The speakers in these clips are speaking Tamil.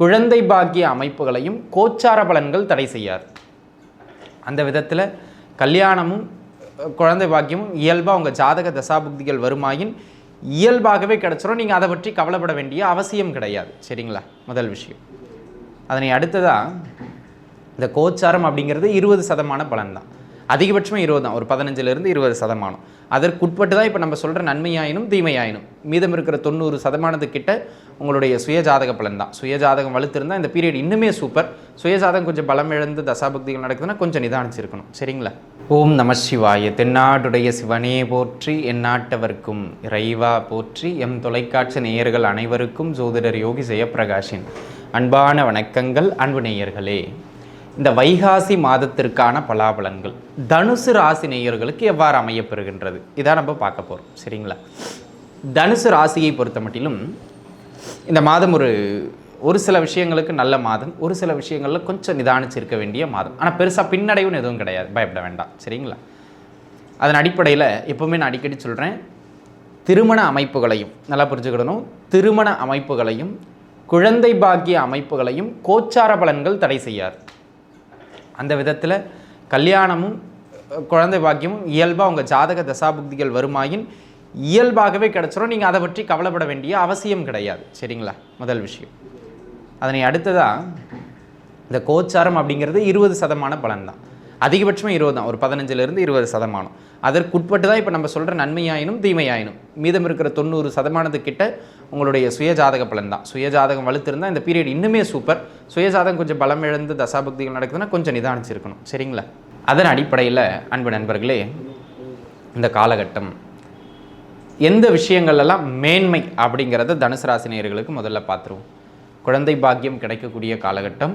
குழந்தை பாக்கிய அமைப்புகளையும் கோச்சார பலன்கள் தடை செய்யாது. அந்த விதத்தில் கல்யாணமும் குழந்தை பாக்கியமும் இயல்பாக உங்கள் ஜாதக தசாபுக்திகள் வருமாயின் இயல்பாகவே கிடச்சிரும். நீங்கள் அதை பற்றி கவலைப்பட வேண்டிய அவசியம் கிடையாது. சரிங்களா? முதல் விஷயம். அதனை அடுத்ததாக இந்த கோச்சாரம் அப்படிங்கிறது இருபது சதமான பலன் தான் அதிகபட்சமாக இருபது தான். ஒரு பதினஞ்சுலேருந்து இருபது சதமானம். அதற்குட்பட்டு தான் இப்போ நம்ம சொல்கிற நன்மையாயினும் தீமையாயினும். மீதம் இருக்கிற தொண்ணூறு சதமானத்துக்கிட்ட உங்களுடைய சுயஜாதக பலன் தான். சுயஜாதகம் வலுத்திருந்தால் இந்த பீரியட் இன்னுமே சூப்பர் சுயஜாதகம் கொஞ்சம் பலம் இழந்து தசாபக்திகள் நடக்குதுன்னா கொஞ்சம் நிதானிச்சிருக்கணும். சரிங்களா? ஓம் நம சிவாய. தென்னாடுடைய சிவனே போற்றி எந்நாட்டவர்க்கும் இறைவா போற்றி எம் தொலைக்காட்சி நேயர்கள் அனைவருக்கும் ஜோதிடர் யோகி ஜெயப்பிரகாஷின் அன்பான வணக்கங்கள். அன்பு நேயர்களே. இந்த வைகாசி மாதத்திற்கான பலாபலன்கள். தனுசு ராசி நேயர்களுக்கு எவ்வாறு அமையப்பெறுகின்றது? இதான் நம்ம பார்க்க போகிறோம் சரிங்களா? தனுசு ராசியை பொறுத்த மட்டிலும் இந்த மாதம் ஒரு ஒரு சில விஷயங்களுக்கு நல்ல மாதம் ஒரு சில விஷயங்களில் கொஞ்சம் நிதானிச்சிருக்க வேண்டிய மாதம். ஆனால் பெருசாக பின்னடைவுன்னு எதுவும் கிடையாது. பயப்பட வேண்டாம். சரிங்களா? அதன் அடிப்படையில் எப்போவுமே நான் அடிக்கடி சொல்கிறேன் திருமண அமைப்புகளையும் நல்லா புரிஞ்சுக்கிடணும். திருமண அமைப்புகளையும் குழந்தை பாக்கிய அமைப்புகளையும் கோச்சார பலன்கள் தடை செய்யாது. அந்த விதத்தில் கல்யாணமும் குழந்தை பாக்கியமும் இயல்பாக உங்கள் ஜாதக தசாபுக்திகள் வருமாயின் இயல்பாகவே கிடச்சிரும். நீங்கள் அதை பற்றி கவலைப்பட வேண்டிய அவசியம் கிடையாது. சரிங்களா? முதல் விஷயம். அதனை அடுத்ததாக இந்த கோச்சாரம் அப்படிங்கிறது இருபது சதமான பலன் தான் அதிகபட்சமாக இருபது தான். ஒரு பதினஞ்சுலேருந்து இருபது சதமானம். அதற்குட்பட்டு தான் இப்போ நம்ம சொல்கிற நன்மையாயினும் தீமையாயினும். மீதம் இருக்கிற தொண்ணூறு சதமானத்துக்கிட்ட உங்களுடைய சுயஜாதக பலன் தான். சுயஜாதகம் வலுத்திருந்தால் இந்த பீரியட் இன்னுமே சூப்பர் சுயஜாதகம் கொஞ்சம் பலம் இழந்து தசாபக்திகள் நடக்குதுன்னா கொஞ்சம் நிதானிச்சிருக்கணும். சரிங்களா? அதன் அடிப்படையில் அன்பு நண்பர்களே இந்த காலகட்டம் எந்த விஷயங்கள்லாம் மேன்மை அப்படிங்கிறத தனுசு ராசினியர்களுக்கு முதல்ல பார்த்துருவோம். குழந்தை பாக்கியம் கிடைக்கக்கூடிய காலகட்டம்.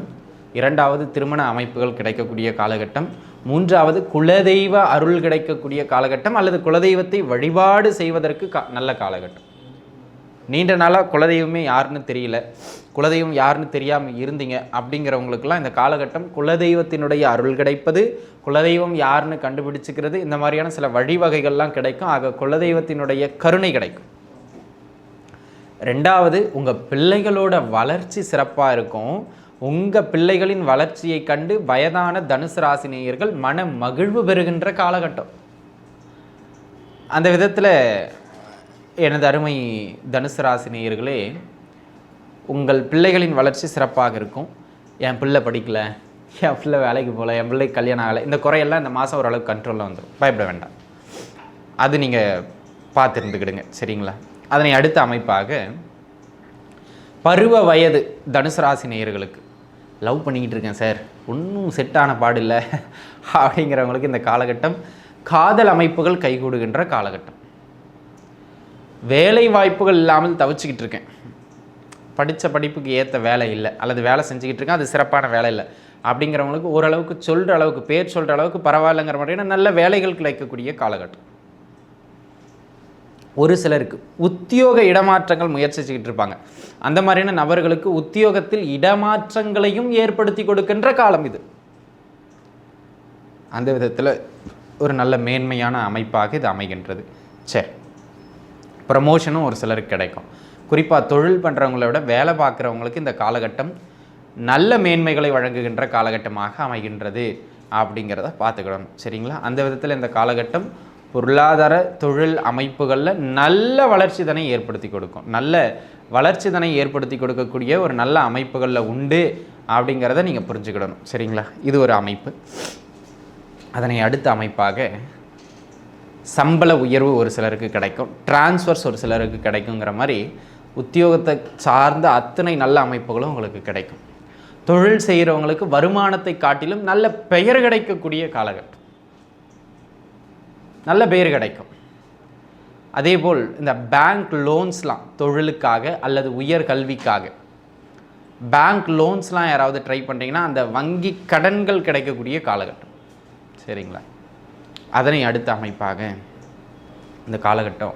இரண்டாவது திருமண அமைப்புகள் கிடைக்கக்கூடிய காலகட்டம் மூன்றாவது குலதெய்வ அருள் கிடைக்கக்கூடிய காலகட்டம் அல்லது குலதெய்வத்தை வழிபாடு செய்வதற்கு கா நல்ல காலகட்டம். நீண்ட நாளாக குலதெய்வமே யாருன்னு தெரியல. குலதெய்வம் யாருன்னு தெரியாமல் இருந்தீங்க அப்படிங்கிறவங்களுக்கெல்லாம் இந்த காலகட்டம் குலதெய்வத்தினுடைய அருள் கிடைப்பது குலதெய்வம் யாருன்னு கண்டுபிடிச்சிக்கிறது இந்த மாதிரியான சில வழிவகைகள்லாம் கிடைக்கும். ஆக குலதெய்வத்தினுடைய கருணை கிடைக்கும். ரெண்டாவது உங்கள் பிள்ளைகளோட வளர்ச்சி சிறப்பாக இருக்கும். உங்கள் பிள்ளைகளின் வளர்ச்சியை கண்டு வயதான தனுசு ராசி நேயர்கள் மன மகிழ்வு பெறுகின்ற காலகட்டம். அந்த விதத்தில் எனது அருமை தனுசு ராசி நேயர்களே உங்கள் பிள்ளைகளின் வளர்ச்சி சிறப்பாக இருக்கும். என் பிள்ளை படிக்கலை என் பிள்ளை வேலைக்கு போகல என் பிள்ளை கல்யாணம் ஆகலை இந்த குறையெல்லாம் இந்த மாதம் ஓரளவுக்கு கண்ட்ரோலில் வந்துடும் பயப்பட வேண்டாம். அது நீங்கள் பார்த்துருந்துக்கிடுங்க சரிங்களா? அதனை அடுத்த அமைப்பாக பருவ வயது தனுசு ராசி நேயர்களுக்கு. லவ் பண்ணிக்கிட்டு இருக்கேன் சார். ஒன்றும் செட் ஆன பாடில்லை. அப்படிங்கிறவங்களுக்கு இந்த காலகட்டம் காதல் அமைப்புகள் கைகூடுகின்ற காலகட்டம். வேலை வாய்ப்புகள் இல்லாமல் தவிச்சுக்கிட்டு இருக்கேன். படித்த படிப்புக்கு ஏற்ற வேலை இல்லை. அல்லது வேலை செஞ்சுக்கிட்டு இருக்கேன் அது சிறப்பான வேலை இல்லை. அப்படிங்கிறவங்களுக்கு ஓரளவுக்கு சொல்கிற அளவுக்கு பேர் சொல்கிற அளவுக்கு பரவாயில்லைங்கிற மாதிரியான நல்ல வேலைகள் கிடைக்கக்கூடிய காலகட்டம். ஒரு சிலருக்கு உத்தியோக இடமாற்றங்கள் முயற்சிச்சுக்கிட்டு இருப்பாங்க அந்த மாதிரியான நபர்களுக்கு உத்தியோகத்தில் இடமாற்றங்களையும் ஏற்படுத்தி கொடுக்கின்ற காலம் இது. அந்த விதத்தில் ஒரு நல்ல மேன்மையான அமைப்பாக இது அமைகின்றது. சரி. ப்ரமோஷனும் ஒரு சிலருக்கு கிடைக்கும். குறிப்பாக தொழில் பண்ணுறவங்கள விட வேலை பார்க்குறவங்களுக்கு இந்த காலகட்டம் நல்ல மேன்மைகளை வழங்குகின்ற காலகட்டமாக அமைகின்றது அப்படிங்கிறத பார்த்துக்கிடணும் சரிங்களா? அந்த விதத்தில் இந்த காலகட்டம் பொருளாதார தொழில் அமைப்புகளில் நல்ல வளர்ச்சி தனை ஏற்படுத்தி கொடுக்கும். நல்ல வளர்ச்சி தனை ஏற்படுத்தி கொடுக்கக்கூடிய ஒரு நல்ல அமைப்புகளில் உண்டு அப்படிங்கிறத நீங்கள் புரிஞ்சுக்கிடணும். சரிங்களா? இது ஒரு அமைப்பு. அதனை அடுத்த அமைப்பாக சம்பள உயர்வு ஒரு சிலருக்கு கிடைக்கும். டிரான்ஸ்ஃபர்ஸ் ஒரு சிலருக்கு கிடைக்குங்கிற மாதிரி உத்தியோகத்தை சார்ந்த அத்தனை நல்ல அமைப்புகளும் உங்களுக்கு கிடைக்கும். தொழில் செய்கிறவங்களுக்கு வருமானத்தை காட்டிலும் நல்ல பெயர் கிடைக்கக்கூடிய காலகட்டம். நல்ல பேர் கிடைக்கும். அதேபோல் இந்த பேங்க் லோன்ஸ்லாம் தொழிலுக்காக அல்லது உயர் கல்விக்காக. பேங்க் லோன்ஸ்லாம் யாராவது ட்ரை பண்ணுறீங்கன்னா அந்த வங்கி கடன்கள் கிடைக்கக்கூடிய காலகட்டம். சரிங்களா? அதனை அடுத்த அமைப்பாக இந்த காலகட்டம்.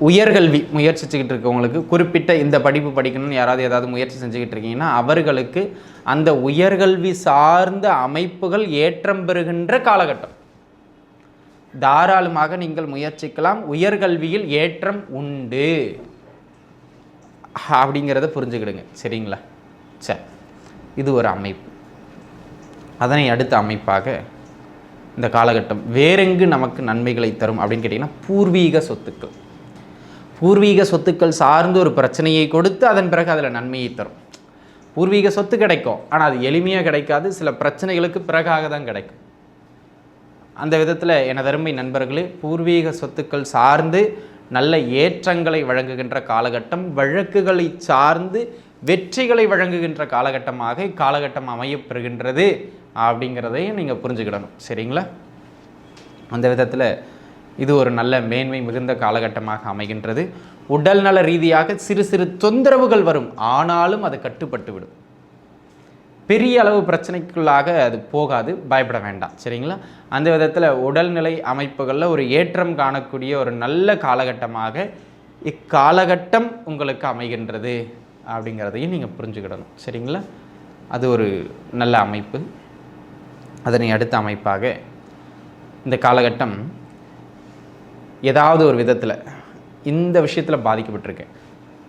உயர்கல்வி முயற்சிச்சுக்கிட்டு இருக்கவங்களுக்கு குறிப்பிட்ட இந்த படிப்பு படிக்கணும்னு யாராவது ஏதாவது முயற்சி செஞ்சுக்கிட்டு இருக்கீங்கன்னா அவர்களுக்கு அந்த உயர்கல்வி சார்ந்த அமைப்புகள் ஏற்றம் பெறுகின்ற காலகட்டம். தாராளமாக நீங்கள் முயற்சிக்கலாம். உயர்கல்வியில் ஏற்றம் உண்டு. அப்படிங்கிறத புரிஞ்சுக்கிடுங்க. சரிங்களா? சரி இது ஒரு அமைப்பு. அதனை அடுத்த அமைப்பாக இந்த காலகட்டம் வேறெங்கு நமக்கு நன்மைகளை தரும் அப்படின்னு கேட்டிங்கன்னா பூர்வீக சொத்துக்கள். பூர்வீக சொத்துக்கள் சார்ந்து ஒரு பிரச்சனையை கொடுத்து அதன் பிறகு அதில் நன்மையை தரும். பூர்வீக சொத்து கிடைக்கும் ஆனால் அது எளிமையாக கிடைக்காது. சில பிரச்சனைகளுக்கு பிறகாக தான் கிடைக்கும். அந்த விதத்தில் எனதருமை நண்பர்களே பூர்வீக சொத்துக்கள் சார்ந்து நல்ல ஏற்றங்களை வழங்குகின்ற காலகட்டம் வழக்குகளை சார்ந்து வெற்றிகளை வழங்குகின்ற காலகட்டமாக இக்காலகட்டம் அமையப்பெறுகின்றது அப்படிங்கிறதையும் நீங்கள் புரிஞ்சுக்கிடணும். சரிங்களா? அந்த விதத்தில் இது ஒரு நல்ல மேன்மை மிகுந்த காலகட்டமாக அமைகின்றது. உடல்நல ரீதியாக சிறு சிறு தொந்தரவுகள் வரும். ஆனாலும் அது கட்டுப்பட்டு விடும் பெரிய அளவு பிரச்சனைக்குள்ளாக அது போகாது பயப்பட வேண்டாம். சரிங்களா? அந்த விதத்தில் உடல்நிலை அமைப்புகளில் ஒரு ஏற்றம் காணக்கூடிய ஒரு நல்ல காலகட்டமாக இக்காலகட்டம் உங்களுக்கு அமைகின்றது அப்படிங்கிறதையும் நீங்கள் புரிஞ்சுக்கிடணும். சரிங்களா? அது ஒரு நல்ல அமைப்பு. அதனை அடுத்த அமைப்பாக இந்த காலகட்டம் ஏதாவது ஒரு விதத்தில் இந்த விஷயத்தில் பாதிக்கப்பட்டிருக்கேன்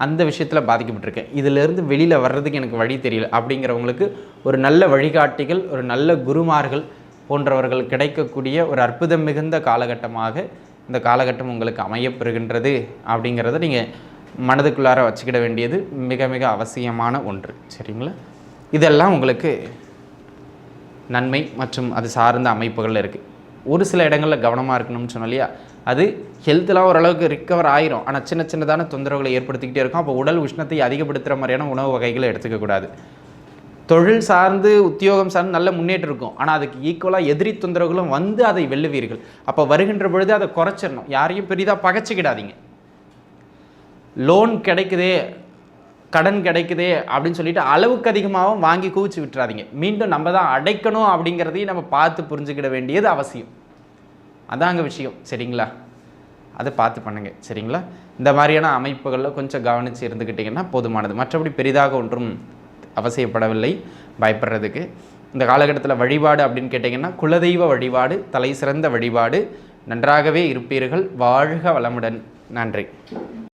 அந்த விஷயத்தில் பாதிக்கப்பட்டிருக்கேன். இதிலிருந்து வெளியில் வர்றதுக்கு எனக்கு வழி தெரியல. அப்படிங்கிறவங்களுக்கு ஒரு நல்ல வழிகாட்டிகள் ஒரு நல்ல குருமார்கள் போன்றவர்கள் கிடைக்கக்கூடிய ஒரு அற்புதம் மிகுந்த காலகட்டமாக இந்த காலகட்டம் உங்களுக்கு அமையப்பெறுகின்றது அப்படிங்கிறத நீங்கள் மனதுக்குள்ளார வச்சுக்கிட வேண்டியது மிக மிக அவசியமான ஒன்று. சரிங்களா? இதெல்லாம் உங்களுக்கு நன்மை மற்றும் அது சார்ந்த அமைப்புகள் இருக்குது ஒரு சில இடங்களில் கவனமாக இருக்கணும்னு சொன்னோம் இல்லையா? அது ஹெல்த்தெலாம் ஓரளவுக்கு ரிக்கவர் ஆயிரும். ஆனால் சின்ன சின்னதான தொந்தரவுகளை ஏற்படுத்திக்கிட்டே இருக்கும். அப்போ உடல் உஷ்ணத்தை அதிகப்படுத்துகிற மாதிரியான உணவு வகைகளை எடுத்துக்கக்கூடாது தொழில் சார்ந்து உத்தியோகம் சார்ந்து நல்ல முன்னேற்றம் இருக்கும். ஆனால் அதுக்கு ஈக்குவலாக எதிரி தொந்தரவுகளும் வந்து அதை வெல்லுவீர்கள். அப்போ வருகின்ற பொழுது அதை குறைச்சிடணும். யாரையும் பெரிதாக பகைச்சிக்கிடாதீங்க. லோன் கிடைக்குதே கடன் கிடைக்குதே அப்படின்னு சொல்லிட்டு அளவுக்கு அதிகமாகவும் வாங்கி குவிச்சு விட்டுறாதீங்க. மீண்டும் நம்ம தான் அடைக்கணும் அப்படிங்கிறதையும் நம்ம பார்த்து புரிஞ்சுக்கிட வேண்டியது அவசியம். அதாங்க விஷயம். சரிங்களா? அதை பார்த்து பண்ணுங்க. சரிங்களா? இந்த மாதிரியான அமைப்புகளில் கொஞ்சம் கவனித்து இருந்துக்கிட்டிங்கன்னா போதுமானது. மற்றபடி பெரிதாக ஒன்றும் அவசியப்படவில்லை. பயப்படுறதுக்கு. இந்த காலகட்டத்தில் வழிபாடு அப்படின்னு கேட்டிங்கன்னா குலதெய்வ வழிபாடு தலை சிறந்த வழிபாடு நன்றாகவே இருப்பீர்கள். வாழ்க வளமுடன். நன்றி.